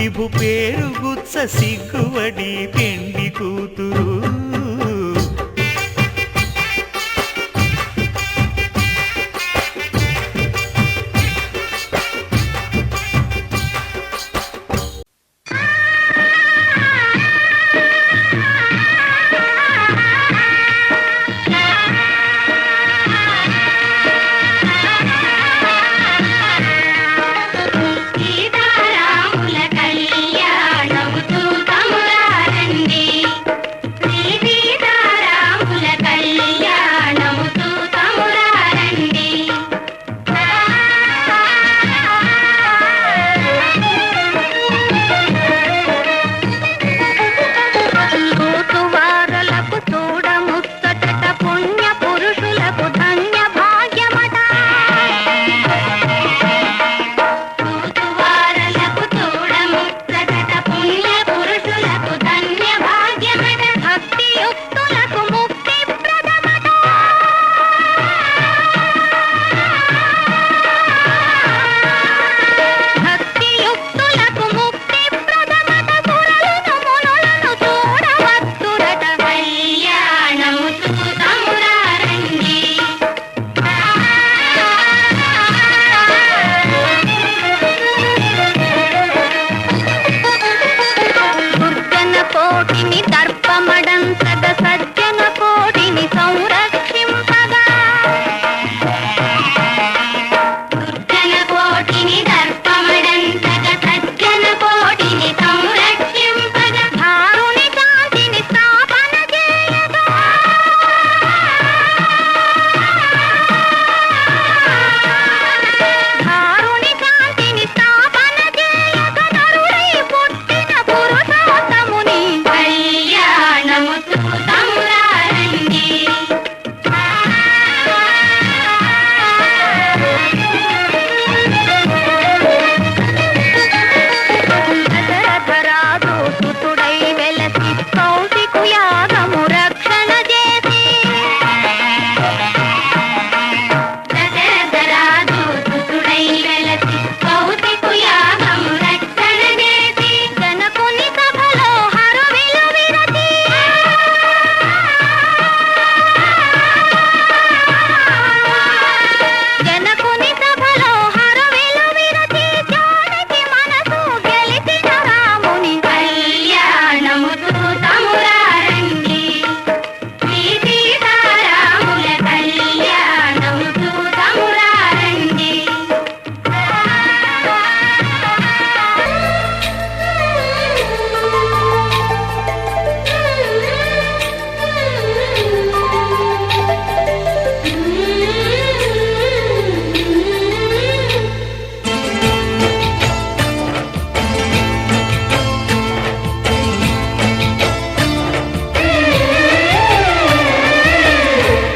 విభు పేరు గుత్స సిగ్గువడి పెండి కూతురు.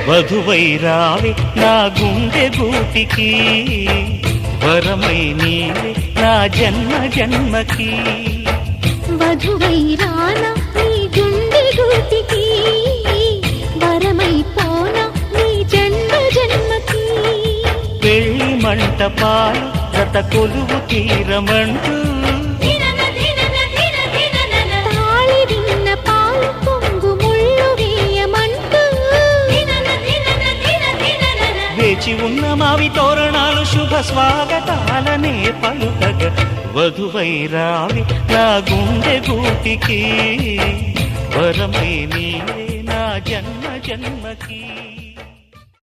వధువై రావి నా గుండె గూటికి వరమై నీవే నా జన్మ జన్మకి. వధువై రానా నీ గుండె గూటికి వరమై పోనా నీ జన్మ జన్మకి. పెళ్ళి మంటపాలు గత కొలువు తీరమంటూ వేచి ఉన్న మావి తోరణాలు శుభ స్వాగతాలనే పలుకగ. వధువై రావి నా గుండె గూటికి వరమై నీవే నా జన్మ జన్మకి.